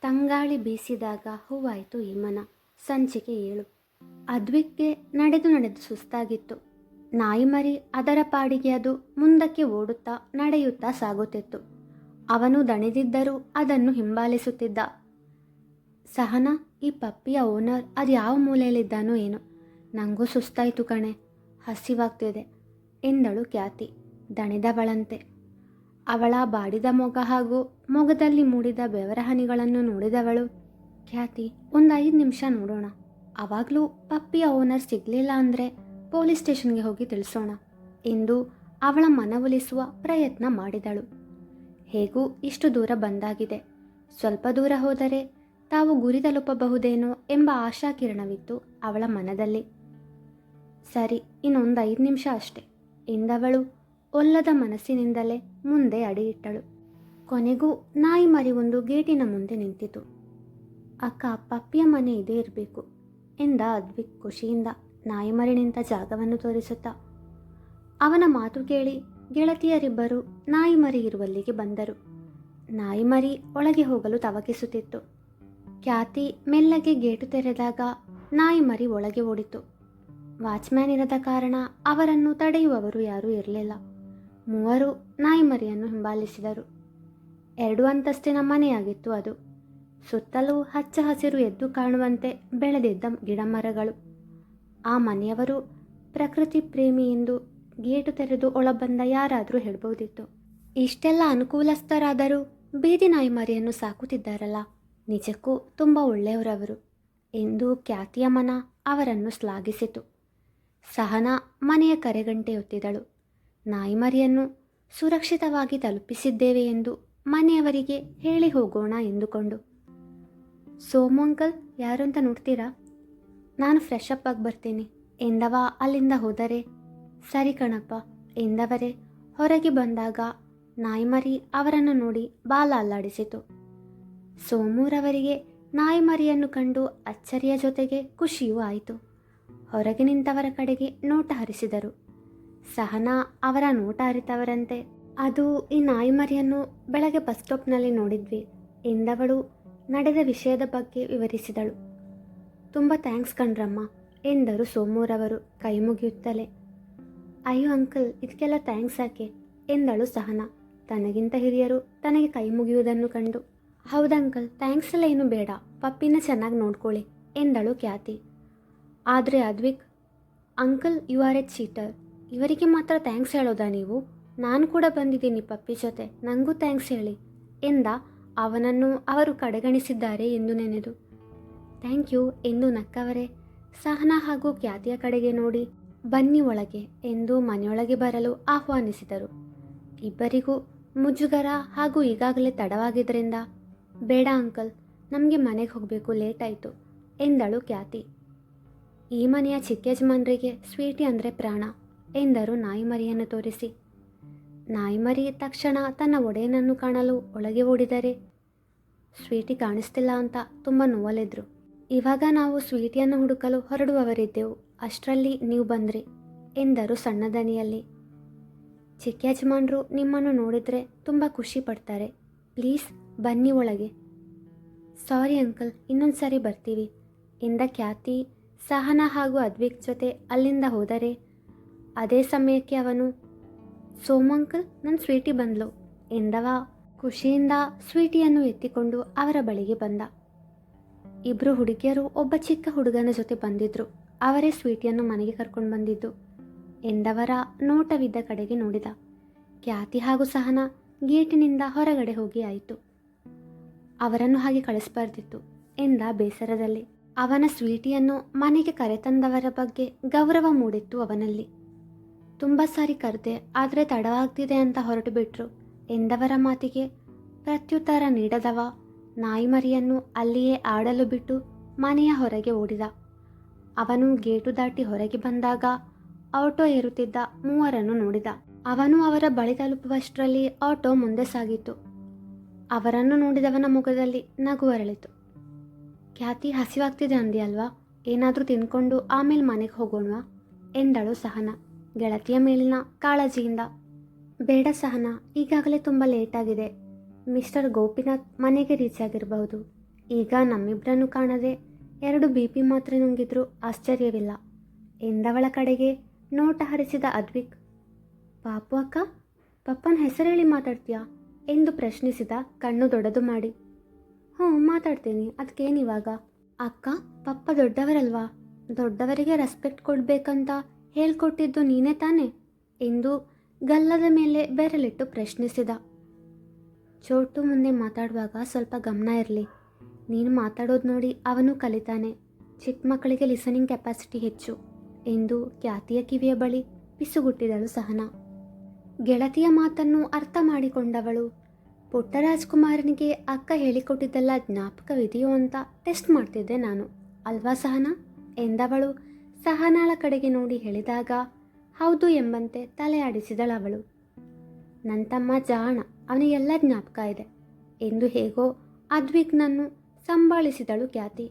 ತಂಗಾಳಿ ಬೀಸಿದಾಗ ಹೂವಾಯಿತು ಈ ಮನ ಸಂಚಿಕೆ ಏಳು. ಅದ್ವಿಕ್ಗೆ ನಡೆದು ನಡೆದು ಸುಸ್ತಾಗಿತ್ತು. ನಾಯಿ ಮರಿ ಅದರ ಪಾಡಿಗೆ ಅದು ಮುಂದಕ್ಕೆ ಓಡುತ್ತಾ ನಡೆಯುತ್ತಾ ಸಾಗುತ್ತಿತ್ತು. ಅವನು ದಣಿದಿದ್ದರೂ ಅದನ್ನು ಹಿಂಬಾಲಿಸುತ್ತಿದ್ದ. ಸಹನ, ಈ ಪಪ್ಪಿಯ ಓನರ್ ಅದು ಯಾವ ಮೂಲೆಯಲ್ಲಿದ್ದಾನೋ ಏನೋ. ನನಗೂ ಸುಸ್ತಾಯಿತು ಕಣೆ. ಹಸಿವಾಗ್ತಿದೆ ಎಂದಳು ಖ್ಯಾತಿ. ದಣಿದವಳಂತೆ. ಅವಳ ಬಾಡಿದ ಮೊಗ ಹಾಗೂ ಮೊಗದಲ್ಲಿ ಮೂಡಿದ ಬೆವರ ಹನಿಗಳನ್ನು ನೋಡಿದವಳು, ಖ್ಯಾತಿ, ಒಂದು ಐದು ನಿಮಿಷ ನೋಡೋಣ. ಆವಾಗಲೂ ಪಪ್ಪಿಯ ಓನರ್ ಸಿಗಲಿಲ್ಲ ಅಂದರೆ ಪೊಲೀಸ್ ಸ್ಟೇಷನ್ಗೆ ಹೋಗಿ ತಿಳಿಸೋಣ ಎಂದು ಅವಳ ಮನವೊಲಿಸುವ ಪ್ರಯತ್ನ ಮಾಡಿದಳು. ಹೇಗೂ ಇಷ್ಟು ದೂರ ಬಂದಾಗಿದೆ. ಸ್ವಲ್ಪ ದೂರ ಹೋದರೆ ತಾವು ಗುರಿ ತಲುಪಬಹುದೇನೋ ಎಂಬ ಆಶಾಕಿರಣವಿತ್ತು ಅವಳ ಮನದಲ್ಲಿ. ಸರಿ, ಇನ್ನೊಂದು ಐದು ನಿಮಿಷ ಅಷ್ಟೆ ಎಂದವಳು ಒಲ್ಲದ ಮನಸ್ಸಿನಿಂದಲೇ ಮುಂದೆ ಅಡಿಯಿಟ್ಟಳು. ಕೊನೆಗೂ ನಾಯಿ ಮರಿ ಒಂದು ಗೇಟಿನ ಮುಂದೆ ನಿಂತಿತು. ಅಕ್ಕ, ಪಪ್ಪಿಯ ಮನೆ ಇದೇ ಇರಬೇಕು ಎಂದ ಅದ್ವಿಕ್ ಖುಷಿಯಿಂದ ನಾಯಿ ಮರಿ ನಿಂತ ಜಾಗವನ್ನು ತೋರಿಸುತ್ತಾ. ಅವನ ಮಾತು ಕೇಳಿ ಗೆಳತಿಯರಿಬ್ಬರು ನಾಯಿ ಮರಿ ಇರುವಲ್ಲಿಗೆ ಬಂದರು. ನಾಯಿ ಮರಿ ಒಳಗೆ ಹೋಗಲು ತವಕಿಸುತ್ತಿತ್ತು. ಖ್ಯಾತಿ ಮೆಲ್ಲಗೆ ಗೇಟು ತೆರೆದಾಗ ನಾಯಿ ಮರಿ ಒಳಗೆ ಓಡಿತು. ವಾಚ್ಮ್ಯಾನ್ ಇರದ ಕಾರಣ ಅವರನ್ನು ತಡೆಯುವವರು ಯಾರೂ ಇರಲಿಲ್ಲ. ಮೂವರು ನಾಯಿ ಮರಿಯನ್ನು ಹಿಂಬಾಲಿಸಿದರು. ಎರಡು ಅಂತಸ್ತಿನ ಮನೆಯಾಗಿತ್ತು ಅದು. ಸುತ್ತಲೂ ಹಚ್ಚ ಹಸಿರು ಎದ್ದು ಕಾಣುವಂತೆ ಬೆಳೆದಿದ್ದ ಗಿಡಮರಗಳು ಆ ಮನೆಯವರು ಪ್ರಕೃತಿ ಪ್ರೇಮಿ ಎಂದು ಗೇಟು ತೆರೆದು ಒಳಬಂದ ಯಾರಾದರೂ ಹೇಳ್ಬೋದಿತ್ತು ಇಷ್ಟೆಲ್ಲ ಅನುಕೂಲಸ್ಥರಾದರೂ ಬೀದಿ ನಾಯಿ ಮರಿಯನ್ನು ಸಾಕುತ್ತಿದ್ದಾರಲ್ಲ. ನಿಜಕ್ಕೂ ತುಂಬ ಒಳ್ಳೆಯವರವರು. ಎಂದು ಖ್ಯಾತಿಯ ಮನ ಅವರನ್ನು ಶ್ಲಾಘಿಸಿತು. ಸಹನ ಮನೆಯ ಕರೆಗಂಟೆ ಒತ್ತಿದಳು ನಾಯಿ ಮರಿಯನ್ನು ಸುರಕ್ಷಿತವಾಗಿ ತಲುಪಿಸಿದ್ದೇವೆ ಎಂದು ಮನೆಯವರಿಗೆ ಹೇಳಿ ಹೋಗೋಣ ಎಂದುಕೊಂಡು. ಸೋಮು ಅಂಕಲ್ ಯಾರು ಅಂತ ನೋಡ್ತೀರಾ? ನಾನು ಫ್ರೆಶ್ ಅಪ್ ಆಗಿ ಬರ್ತೀನಿ. ಎಂದವ? ಅಲ್ಲಿಂದ ಹೋದರೆ? ಸರಿ ಕಣಪ್ಪ, ಎಂದವರೇ. ಹೊರಗೆ ಬಂದಾಗ ನಾಯಿಮರಿ ಅವರನ್ನು ನೋಡಿ ಬಾಲ ಅಲ್ಲಾಡಿಸಿತು. ಸೋಮೂರವರಿಗೆ ನಾಯಿಮರಿಯನ್ನು ಕಂಡು ಅಚ್ಚರಿಯ ಜೊತೆಗೆ ಖುಷಿಯೂ ಆಯಿತು. ಹೊರಗೆ ನಿಂತವರ ಕಡೆಗೆ ನೋಟ ಹರಿಸಿದರು. ಸಹನಾ ಅವರ ನೋಟ ಅರಿತವರಂತೆ. ಅದು ಈ ನಾಯಿಮರಿಯನ್ನು ಬೆಳಗ್ಗೆ ಬಸ್ ಸ್ಟಾಪ್ನಲ್ಲಿ ನೋಡಿದ್ವಿ. ಎಂದವಳು ನಡೆದ ವಿಷಯದ ಬಗ್ಗೆ ವಿವರಿಸಿದಳು. ತುಂಬ ಥ್ಯಾಂಕ್ಸ್ ಕಣ್ರಮ್ಮ, ಎಂದರು ಸೋಮೂರವರು ಕೈ ಮುಗಿಯುತ್ತಲೇ. ಅಯ್ಯೋ ಅಂಕಲ್ ಇದಕ್ಕೆಲ್ಲ ಥ್ಯಾಂಕ್ಸ್ ಯಾಕೆ? ಎಂದಳು ಸಹನಾ. ತನಗಿಂತ ಹಿರಿಯರು ತನಗೆ ಕೈ ಮುಗಿಯುವುದನ್ನು ಕಂಡು. ಹೌದಂಕಲ್ ಥ್ಯಾಂಕ್ಸ್ ಎಲ್ಲ ಏನು ಬೇಡ, ಪಪ್ಪಿನ ಚೆನ್ನಾಗಿ ನೋಡ್ಕೊಳ್ಳಿ, ಎಂದಳು ಖ್ಯಾತಿ. ಆದರೆ Advik, uncle you are a cheater. ಇವರಿಗೆ ಮಾತ್ರ ಥ್ಯಾಂಕ್ಸ್ ಹೇಳೋದಾ ನೀವು? ನಾನು ಕೂಡ ಬಂದಿದ್ದೀನಿ ಪಪ್ಪಿ ಜೊತೆ. ನನಗೂ ಥ್ಯಾಂಕ್ಸ್ ಹೇಳಿ. ಎಂದ, ಅವನನ್ನು ಅವರು ಕಡೆಗಣಿಸಿದ್ದಾರೆ ಎಂದು ನೆನೆದು. ಥ್ಯಾಂಕ್ ಯು ಎಂದು ನಕ್ಕವರೇ. ಸಹನಾ ಹಾಗೂ ಖ್ಯಾತಿಯ ಕಡೆಗೆ ನೋಡಿ, ಬನ್ನಿ ಒಳಗೆ ಎಂದು ಮನೆಯೊಳಗೆ ಬರಲು ಆಹ್ವಾನಿಸಿದರು. ಇಬ್ಬರಿಗೂ ಮುಜುಗರ ಹಾಗೂ ಈಗಾಗಲೇ ತಡವಾಗಿದ್ದರಿಂದ, ಬೇಡ ಅಂಕಲ್ ನಮಗೆ ಮನೆಗೆ ಹೋಗಬೇಕು ಲೇಟ್ ಆಯಿತು, ಎಂದಳು ಖ್ಯಾತಿ. ಈ ಮನೆಯ ಚಿಕ್ಕ ಯಜಮಾನ್ರಿಗೆ ಸ್ವೀಟಿ ಅಂದರೆ ಪ್ರಾಣ. ಎಂದರು ನಾಯಿಮರಿಯನ್ನು ತೋರಿಸಿ. ನಾಯಿಮರಿ ತಕ್ಷಣ ತನ್ನ ಒಡೆಯನನ್ನು ಕಾಣಲು ಒಳಗೆ ಓಡಿದರೆ. ಸ್ವೀಟಿ ಕಾಣಿಸ್ತಿಲ್ಲ ಅಂತ ತುಂಬ ನೋವಲೆದ್ರು. ಇವಾಗ ನಾವು ಸ್ವೀಟಿಯನ್ನು ಹುಡುಕಲು ಹೊರಡುವವರಿದ್ದೆವು. ಅಷ್ಟರಲ್ಲಿ ನೀವು ಬಂದ್ರಿ ಎಂದರು ಸಣ್ಣ ದನಿಯಲ್ಲಿ. ಚಿಕ್ಕ ಯಜಮಾನ್ರು ನಿಮ್ಮನ್ನು ನೋಡಿದರೆ ತುಂಬ ಖುಷಿ ಪಡ್ತಾರೆ. ಪ್ಲೀಸ್ ಬನ್ನಿ ಒಳಗೆ. ಸಾರಿ ಅಂಕಲ್, ಇನ್ನೊಂದು ಸಾರಿ ಬರ್ತೀವಿ. ಎಂದ ಖ್ಯಾತಿ, ಸಹನ ಹಾಗೂ ಅದ್ವಿಕ್ ಜೊತೆ ಅಲ್ಲಿಂದ ಹೋದರೆ ಅದೇ ಸಮಯಕ್ಕೆ ಅವನು, ಸೋಮಂಕಲ್ ನನ್ನ ಸ್ವೀಟಿ ಬಂದ್ಲು. ಎಂದವ? ಖುಷಿಯಿಂದ ಸ್ವೀಟಿಯನ್ನು ಎತ್ತಿಕೊಂಡು ಅವರ ಬಳಿಗೆ ಬಂದ. ಇಬ್ಬರು ಹುಡುಗಿಯರು ಒಬ್ಬ ಚಿಕ್ಕ ಹುಡುಗನ ಜೊತೆ ಬಂದಿದ್ರು. ಅವರೇ ಸ್ವೀಟಿಯನ್ನು ಮನೆಗೆ ಕರ್ಕೊಂಡು ಬಂದಿದ್ದು. ಎಂದವರ ನೋಟವಿದ್ದ ಕಡೆಗೆ ನೋಡಿದ. ಖ್ಯಾತಿ ಹಾಗೂ ಸಹನ ಗೇಟಿನಿಂದ ಹೊರಗಡೆ ಹೋಗಿ ಆಯಿತು. ಅವರನ್ನು ಹಾಗೆ ಕಳಿಸ್ಬಾರ್ದಿತ್ತು ಎಂದ ಬೇಸರದಲ್ಲಿ. ಅವನ ಸ್ವೀಟಿಯನ್ನು ಮನೆಗೆ ಕರೆತಂದವರ ಬಗ್ಗೆ ಗೌರವ ಮೂಡಿತ್ತು ಅವನಲ್ಲಿ. ತುಂಬ ಸಾರಿ ಕರೆದೆ, ಆದರೆ ತಡವಾಗ್ತಿದೆ ಅಂತ ಹೊರಟು ಬಿಟ್ರು ಎಂದವರ ಮಾತಿಗೆ? ಪ್ರತ್ಯುತ್ತರ ನೀಡದವ? ನಾಯಿ ಮರಿಯನ್ನು ಅಲ್ಲಿಯೇ ಆಡಲು ಬಿಟ್ಟು ಮನೆಯ ಹೊರಗೆ ಓಡಿದ. ಅವನು ಗೇಟು ದಾಟಿ ಹೊರಗೆ ಬಂದಾಗ ಆಟೋ ಏರುತ್ತಿದ್ದ ಮೂವರನ್ನು ನೋಡಿದ. ಅವನು ಅವರ ಬಳಿ ತಲುಪುವಷ್ಟರಲ್ಲಿ ಆಟೋ ಮುಂದೆ ಸಾಗಿತು ಅವರನ್ನು ನೋಡಿದವನ ಮುಖದಲ್ಲಿ ನಗು ಅರಳಿತು. ಖ್ಯಾತಿ ಹಸಿವಾಗ್ತಿದೆ ಅಲ್ವಾ ಏನಾದರೂ ತಿನ್ಕೊಂಡು ಆಮೇಲೆ ಮನೆಗೆ ಹೋಗೋಣವಾ? ಎಂದಳು ಸಹನ. ಗೆಳತಿಯ ಮೇಲಿನ ಕಾಳಜಿಯಿಂದ. ಬೇಡ ಸಹನ, ಈಗಾಗಲೇ ತುಂಬ ಲೇಟಾಗಿದೆ ಮಿಸ್ಟರ್ ಗೋಪಿನಾಥ್ ಮನೆಗೆ ರೀಚ್ ಆಗಿರಬಹುದು. ಈಗ ನಮ್ಮಿಬ್ಬರನ್ನು ಕಾಣದೆ ಎರಡು ಬಿ ಪಿ ಮಾತ್ರೆ ನುಂಗಿದ್ರೂ ಆಶ್ಚರ್ಯವಿಲ್ಲ. ಎಂದವಳ ಕಡೆಗೆ ನೋಟ ಹರಿಸಿದ ಅದ್ವಿಕ್, ಪಾಪು ಅಕ್ಕ, ಪಪ್ಪನ ಹೆಸರೇಳಿ ಮಾತಾಡ್ತೀಯಾ? ಎಂದು ಪ್ರಶ್ನಿಸಿದ ಕಣ್ಣು ದೊಡ್ಡದು ಮಾಡಿ. ಹ್ಞೂ, ಮಾತಾಡ್ತೀನಿ ಅದಕ್ಕೇನಿವಾಗ ಅಕ್ಕ, ಪಪ್ಪ ದೊಡ್ಡವರಲ್ವಾ? ದೊಡ್ಡವರಿಗೆ ರೆಸ್ಪೆಕ್ಟ್ ಕೊಡಬೇಕಂತ ಹೇಳ್ಕೊಟ್ಟಿದ್ದು ನೀನೇ ತಾನೆ ಎಂದು ಗಲ್ಲದ ಮೇಲೆ ಬೆರಳಿಟ್ಟು ಪ್ರಶ್ನಿಸಿದ. ಚೋಟು ಮುಂದೆ ಮಾತಾಡುವಾಗ ಸ್ವಲ್ಪ ಗಮನ ಇರಲಿ. ನೀನು ಮಾತಾಡೋದು ನೋಡಿ ಅವನು ಕಲಿತಾನೆ. ಚಿಕ್ಕ ಮಕ್ಕಳಿಗೆ ಲಿಸನಿಂಗ್ ಕೆಪಾಸಿಟಿ ಹೆಚ್ಚು ಎಂದು ಖ್ಯಾತಿಯ ಕಿವಿಯ ಬಳಿ ಪಿಸುಗುಟ್ಟಿದಳು ಸಹನಾ. ಗೆಳತಿಯ ಮಾತನ್ನು ಅರ್ಥ ಮಾಡಿಕೊಂಡವಳು, ಪುಟ್ಟ ರಾಜ್ಕುಮಾರನಿಗೆ ಅಕ್ಕ ಹೇಳಿಕೊಟ್ಟಿದ್ದೆಲ್ಲ ಜ್ಞಾಪಕವಿದೆಯೋ ಅಂತ ಟೆಸ್ಟ್ ಮಾಡ್ತಿದ್ದೆ ನಾನು. ಅಲ್ವಾ ಸಹನಾ? ಎಂದವಳು ಸಹನಾಳ ಕಡೆಗೆ ನೋಡಿ ಹೇಳಿದಾಗ, ಹೌದು ಎಂಬಂತೆ ತಲೆ ಆಡಿಸಿದಳು ಅವಳು. ನನ್ನ ತಮ್ಮ ಜಾಣ ಅವನಿಗೆಲ್ಲ ಜ್ಞಾಪಕ ಇದೆ ಎಂದು ಹೇಗೋ ಅದ್ವಿಕ್ನನ್ನು ಸಂಭಾಳಿಸಿದಳು ಖ್ಯಾತಿ.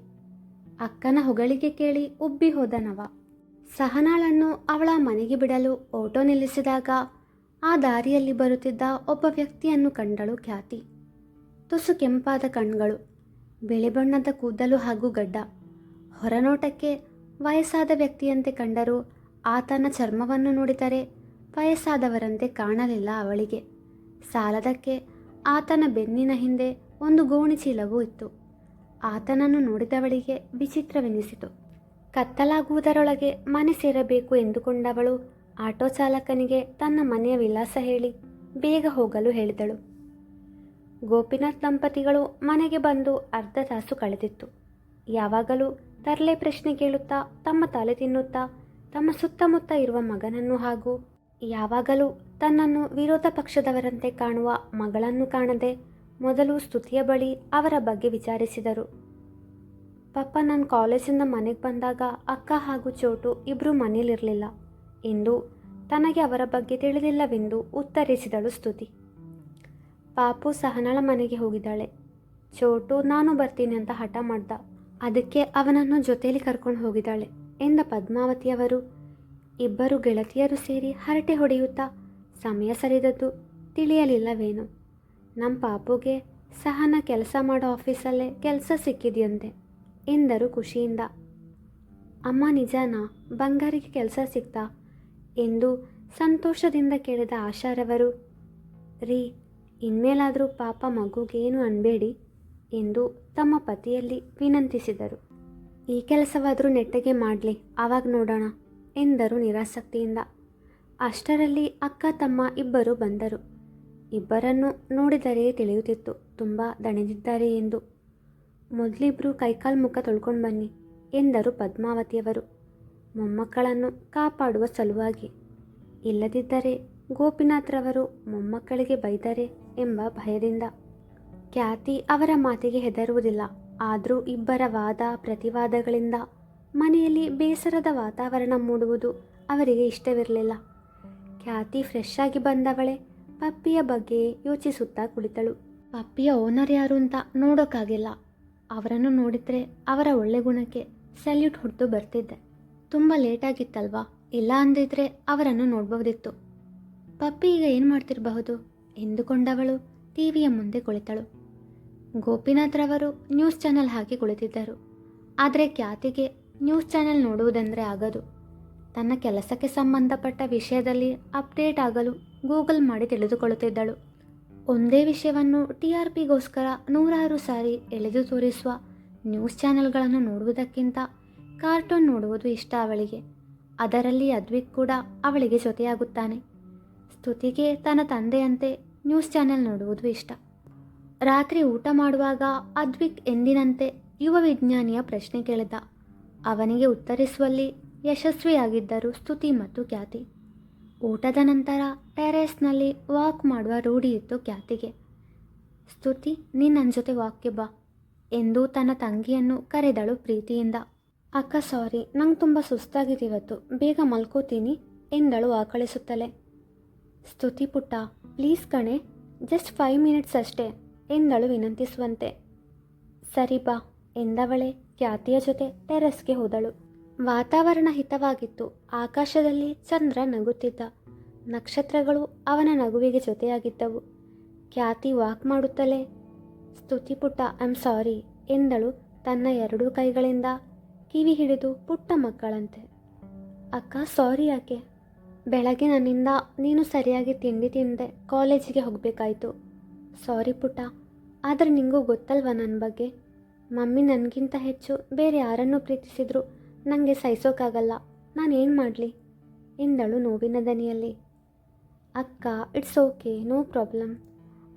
ಅಕ್ಕನ ಹೊಗಳಿಕೆ ಕೇಳಿ ಉಬ್ಬಿ ಹೋದನವ. ಸಹನಾಳನ್ನು ಅವಳ ಮನೆಗೆ ಬಿಡಲು ಓಟೋ ನಿಲ್ಲಿಸಿದಾಗ ಆ ದಾರಿಯಲ್ಲಿ ಬರುತ್ತಿದ್ದ ಒಬ್ಬ ವ್ಯಕ್ತಿಯನ್ನು ಕಂಡಳು ಖ್ಯಾತಿ. ತುಸು ಕೆಂಪಾದ ಕಣ್ಗಳು, ಬಿಳಿ ಬಣ್ಣದ ಕೂದಲು ಹಾಗೂ ಗಡ್ಡ, ಹೊರನೋಟಕ್ಕೆ ವಯಸ್ಸಾದ ವ್ಯಕ್ತಿಯಂತೆ ಕಂಡರೂ ಆತನ ಚರ್ಮವನ್ನು ನೋಡಿದರೆ ವಯಸ್ಸಾದವರಂತೆ ಕಾಣಲಿಲ್ಲ ಅವಳಿಗೆ. ಸಾಲದಕ್ಕೆ ಆತನ ಬೆನ್ನಿನ ಹಿಂದೆ ಒಂದು ಗೋಣಿಚೀಲವೂ ಇತ್ತು. ಆತನನ್ನು ನೋಡಿದವಳಿಗೆ ವಿಚಿತ್ರವೆನಿಸಿತು. ಕತ್ತಲಾಗುವುದರೊಳಗೆ ಮನೆ ಸೇರಬೇಕು ಎಂದುಕೊಂಡವಳು ಆಟೋ ಚಾಲಕನಿಗೆ ತನ್ನ ಮನೆಯ ವಿಳಾಸ ಹೇಳಿ ಬೇಗ ಹೋಗಲು ಹೇಳಿದಳು. ಗೋಪಿನಾಥ್ ದಂಪತಿಗಳು ಮನೆಗೆ ಬಂದು ಅರ್ಧ ತಾಸು ಕಳೆದಿತ್ತು. ಯಾವಾಗಲೂ ತರಲೆ ಪ್ರಶ್ನೆ ಕೇಳುತ್ತಾ, ತಮ್ಮ ತಲೆ ತಿನ್ನುತ್ತಾ, ತಮ್ಮ ಸುತ್ತಮುತ್ತ ಇರುವ ಮಗನನ್ನು ಹಾಗೂ ಯಾವಾಗಲೂ ತನ್ನನ್ನು ವಿರೋಧ ಪಕ್ಷದವರಂತೆ ಕಾಣುವ ಮಗಳನ್ನು ಕಾಣದೆ ಮೊದಲು ಸ್ತುತಿಯ ಬಳಿ ಅವರ ಬಗ್ಗೆ ವಿಚಾರಿಸಿದರು. ಪಪ್ಪ ನಾನು ಕಾಲೇಜಿಂದ ಮನೆಗೆ ಬಂದಾಗ ಅಕ್ಕ ಹಾಗೂ ಚೋಟು ಇಬ್ಬರೂ ಮನೆಯಲ್ಲಿರಲಿಲ್ಲ ಎಂದು ತನಗೆ ಅವರ ಬಗ್ಗೆ ತಿಳಿದಿಲ್ಲವೆಂದು ಉತ್ತರಿಸಿದಳು ಸ್ತುತಿ. ಪಾಪು ಸಹನಳ ಮನೆಗೆ ಹೋಗಿದ್ದಾಳೆ. ಚೋಟು, ನಾನು ಬರ್ತೀನಿ ಅಂತ ಹಠ ಮಾಡ್ದ. ಅದಕ್ಕೆ ಅವನನ್ನು ಜೊತೆಯಲ್ಲಿ ಕರ್ಕೊಂಡು ಹೋಗಿದ್ದಾಳೆ ಎಂದ ಪದ್ಮಾವತಿಯವರು. ಇಬ್ಬರು ಗೆಳತಿಯರು ಸೇರಿ ಹರಟೆ ಹೊಡೆಯುತ್ತಾ ಸಮಯ ಸರಿದದ್ದು ತಿಳಿಯಲಿಲ್ಲವೇನು. ನಮ್ಮ ಪಾಪುಗೆ ಸಹನ ಕೆಲಸ ಮಾಡೋ ಆಫೀಸಲ್ಲೇ ಕೆಲಸ ಸಿಕ್ಕಿದೆಯಂತೆ ಎಂದರು ಖುಷಿಯಿಂದ. ಅಮ್ಮ ನಿಜಾನ ಬಂಗಾರಿಗೆ ಕೆಲಸ ಸಿಕ್ತಾ ಎಂದು ಸಂತೋಷದಿಂದ ಕೇಳಿದ ಆಶಾರವರು. ರೀ, ಇನ್ಮೇಲಾದರೂ ಪಾಪ ಮಗುಗೇನು ಅನ್ಬೇಡಿ. ಎಂದು ತಮ್ಮ ಪತಿಯಲ್ಲಿ ವಿನಂತಿಸಿದರು. ಈ ಕೆಲಸವಾದರೂ ನೆಟ್ಟಗೆ ಮಾಡಲಿ, ಆವಾಗ ನೋಡೋಣ ಎಂದರು ನಿರಾಸಕ್ತಿಯಿಂದ. ಅಷ್ಟರಲ್ಲಿ ಅಕ್ಕ ತಮ್ಮ ಇಬ್ಬರು ಬಂದರು. ಇಬ್ಬರನ್ನು ನೋಡಿದರೆ ತಿಳಿಯುತ್ತಿತ್ತು, ತುಂಬ ದಣಿದಿದ್ದಾರೆ ಎಂದು. ಮೊದಲಿಬ್ಬರು ಕೈಕಾಲು ಮುಖ ತೊಳ್ಕೊಂಡು ಬನ್ನಿ ಎಂದರು ಪದ್ಮಾವತಿಯವರು. ಮೊಮ್ಮಕ್ಕಳನ್ನು ಕಾಪಾಡುವ ಸಲುವಾಗಿ. ಇಲ್ಲದಿದ್ದರೆ ಗೋಪಿನಾಥ್ರವರು ಮೊಮ್ಮಕ್ಕಳಿಗೆ ಬೈದರೆ ಎಂಬ ಭಯದಿಂದ. ಖ್ಯಾತಿ ಅವರ ಮಾತಿಗೆ ಹೆದರುವುದಿಲ್ಲ. ಆದರೂ ಇಬ್ಬರ ವಾದ ಪ್ರತಿವಾದಗಳಿಂದ ಮನೆಯಲ್ಲಿ ಬೇಸರದ ವಾತಾವರಣ ಮೂಡುವುದು ಅವರಿಗೆ ಇಷ್ಟವಿರಲಿಲ್ಲ. ಖ್ಯಾತಿ ಫ್ರೆಶ್ ಆಗಿ ಬಂದವಳೆ ಪಪ್ಪಿಯ ಬಗ್ಗೆ ಯೋಚಿಸುತ್ತಾ ಕುಳಿತಳು. ಪಪ್ಪಿಯ ಓನರ್ ಯಾರು ಅಂತ ನೋಡೋಕ್ಕಾಗಿಲ್ಲ ಅವರನ್ನು ನೋಡಿದರೆ ಅವರ ಒಳ್ಳೆ ಗುಣಕ್ಕೆ ಸಲ್ಯೂಟ್ ಹೊಡೆದು ಬರ್ತಿದ್ದೆ. ತುಂಬ ಲೇಟಾಗಿತ್ತಲ್ವಾ ಇಲ್ಲ ಅಂದಿದ್ರೆ ಅವರನ್ನು ನೋಡ್ಬೋದಿತ್ತು. ಪಪ್ಪಿ ಈಗ ಏನು ಮಾಡ್ತಿರಬಹುದು? ಎಂದುಕೊಂಡವಳು, ಟಿವಿಯ ಮುಂದೆ ಕುಳಿತಳು. ಗೋಪಿನಾಥ್ರವರು ನ್ಯೂಸ್ ಚಾನೆಲ್ ಹಾಕಿ ಕುಳಿತಿದ್ದರು. ಆದರೆ ಖ್ಯಾತಿಗೆ ನ್ಯೂಸ್ ಚಾನೆಲ್ ನೋಡುವುದೆಂದರೆ ಆಗದು. ತನ್ನ ಕೆಲಸಕ್ಕೆ ಸಂಬಂಧಪಟ್ಟ ವಿಷಯದಲ್ಲಿ ಅಪ್ಡೇಟ್ ಆಗಲು ಗೂಗಲ್ ಮಾಡಿ ತಿಳಿದುಕೊಳ್ಳುತ್ತಿದ್ದಳು. ಒಂದೇ ವಿಷಯವನ್ನು ಟಿ ಆರ್ ಪಿಗೋಸ್ಕರ ನೂರಾರು ಸಾರಿ ಎಳೆದು ತೋರಿಸುವ ನ್ಯೂಸ್ ಚಾನೆಲ್ಗಳನ್ನು ನೋಡುವುದಕ್ಕಿಂತ ಕಾರ್ಟೂನ್ ನೋಡುವುದು ಇಷ್ಟ ಅವಳಿಗೆ. ಅದರಲ್ಲಿ ಅದ್ವಿಕ್ ಕೂಡ ಅವಳಿಗೆ ಜೊತೆಯಾಗುತ್ತಾನೆ. ಸ್ತುತಿಗೆ ತನ್ನ ತಂದೆಯಂತೆ ನ್ಯೂಸ್ ಚಾನೆಲ್ ನೋಡುವುದು ಇಷ್ಟ. ರಾತ್ರಿ ಊಟ ಮಾಡುವಾಗ ಅದ್ವಿಕ್ ಎಂದಿನಂತೆ ಯುವ ವಿಜ್ಞಾನಿಯ ಪ್ರಶ್ನೆ ಕೇಳಿದ. ಅವನಿಗೆ ಉತ್ತರಿಸುವಲ್ಲಿ ಯಶಸ್ವಿಯಾಗಿದ್ದರು ಸ್ತುತಿ ಮತ್ತು ಖ್ಯಾತಿ. ಊಟದ ನಂತರ ಟೆರೇಸ್ನಲ್ಲಿ ವಾಕ್ ಮಾಡುವ ರೂಢಿ ಇತ್ತು ಖ್ಯಾತಿಗೆ. ಸ್ತುತಿ ನೀನು ನನ್ನ ಜೊತೆ ವಾಕ್ಗೆ ಬಾ ಎಂದು ತನ್ನ ತಂಗಿಯನ್ನು ಕರೆದಳು ಪ್ರೀತಿಯಿಂದ. ಅಕ್ಕ, ಸಾರಿ, ನಂಗೆ ತುಂಬ ಸುಸ್ತಾಗಿದೆ ಇವತ್ತು, ಬೇಗ ಮಲ್ಕೋತೀನಿ ಎಂದಳು ಆಕಳಿಸುತ್ತಲೇ. ಸ್ತುತಿ ಪುಟ್ಟ, ಪ್ಲೀಸ್ ಕಣೆ, ಜಸ್ಟ್ ಫೈವ್ ಮಿನಿಟ್ಸ್ ಅಷ್ಟೇ. ಎಂದಳು ವಿನಂತಿಸುವಂತೆ. ಸರಿ ಬಾ, ಎಂದವಳೆ ಖ್ಯಾತಿಯ ಜೊತೆ ಟೆರೆಸ್ಗೆ ಹೋದಳು. ವಾತಾವರಣ ಹಿತವಾಗಿತ್ತು. ಆಕಾಶದಲ್ಲಿ ಚಂದ್ರ ನಗುತ್ತಿದ್ದ. ನಕ್ಷತ್ರಗಳು ಅವನ ನಗುವಿಗೆ ಜೊತೆಯಾಗಿದ್ದವು. ಖ್ಯಾತಿ ವಾಕ್ ಮಾಡುತ್ತಲೇ, ಸ್ತುತಿ ಪುಟ್ಟ ಐಮ್ ಸಾರಿ ಎಂದಳು ತನ್ನ ಎರಡೂ ಕೈಗಳಿಂದ ಕಿವಿ ಹಿಡಿದು ಪುಟ್ಟ ಮಕ್ಕಳಂತೆ. ಅಕ್ಕ ಸಾರಿ ಯಾಕೆ? ಬೆಳಗ್ಗೆ ನನ್ನಿಂದ ನೀನು ಸರಿಯಾಗಿ ತಿಂಡಿ ತಿಂದೆ ಕಾಲೇಜಿಗೆ ಹೋಗಬೇಕಾಯ್ತು. ಸಾರಿ ಪುಟ ಆದರೆ ನಿಂಗೂ ಗೊತ್ತಲ್ವಾ ನನ್ನ ಬಗ್ಗೆ? ಮಮ್ಮಿ ನನಗಿಂತ ಹೆಚ್ಚು ಬೇರೆ ಯಾರನ್ನು ಪ್ರೀತಿಸಿದ್ರು ನನಗೆ ಸಹಿಸೋಕ್ಕಾಗಲ್ಲ ಏನು ಮಾಡಲಿ? ಎಂದಳು ನೋವಿನ ದನಿಯಲ್ಲಿ. ಅಕ್ಕ ಇಟ್ಸ್ ಓಕೆ ನೋ ಪ್ರಾಬ್ಲಮ್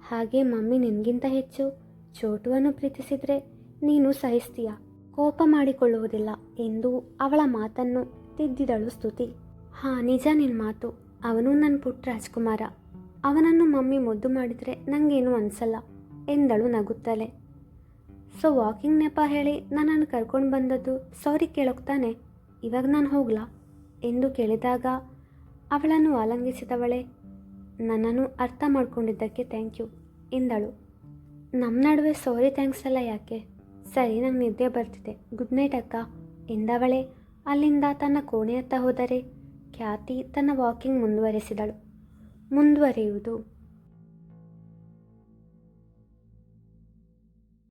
ಹಾಗೆ ಮಮ್ಮಿ ನಿನಗಿಂತ ಹೆಚ್ಚು ಚೋಟುವನ್ನು ಪ್ರೀತಿಸಿದರೆ ನೀನು ಸಹಿಸ್ತೀಯ. ಕೋಪ ಮಾಡಿಕೊಳ್ಳುವುದಿಲ್ಲ ಎಂದು ಅವಳ ಮಾತನ್ನು ತಿದ್ದಿದಳು ಸ್ತುತಿ. ಹಾಂ, ನಿಜ ನಿನ್ನ ಮಾತು. ಅವನು ನನ್ನ ಪುಟ್ಟ ರಾಜ್ಕುಮಾರ. ಅವನನ್ನು ಮಮ್ಮಿ ಮುದ್ದು ಮಾಡಿದರೆ ನನಗೇನು ಅನಿಸಲ್ಲ ಎಂದಳು ನಗುತ್ತಲೇ. ಸೊ ವಾಕಿಂಗ್ ನೆಪ ಹೇಳಿ ನನ್ನನ್ನು ಕರ್ಕೊಂಡು ಬಂದದ್ದು ಸಾರಿ ಕೇಳೋಕ್ತಾನೆ ಇವಾಗ ನಾನು ಹೋಗ್ಲಾ ಎಂದು ಕೇಳಿದಾಗ ಅವಳನ್ನು ಆಲಂಗಿಸಿದವಳೆ, ನನ್ನನ್ನು ಅರ್ಥ ಮಾಡ್ಕೊಂಡಿದ್ದಕ್ಕೆ ಥ್ಯಾಂಕ್ ಯು ಎಂದಳು. ನಮ್ಮ ನಡುವೆ ಸಾರಿ ಥ್ಯಾಂಕ್ಸ್ ಅಲ್ಲ ಯಾಕೆ? ಸರಿ, ನಂಗೆ ನಿದ್ದೆ ಬರ್ತಿದೆ ಗುಡ್ ನೈಟ್ ಅಕ್ಕ ಎಂದವಳೆ. ಅಲ್ಲಿಂದ ತನ್ನ ಕೋಣೆಯತ್ತ ಹೋದರೆ ಖ್ಯಾತಿ ತನ್ನ ವಾಕಿಂಗ್ ಮುಂದುವರೆಸಿದಳು. ಮುಂದುವರಿಯುವುದು.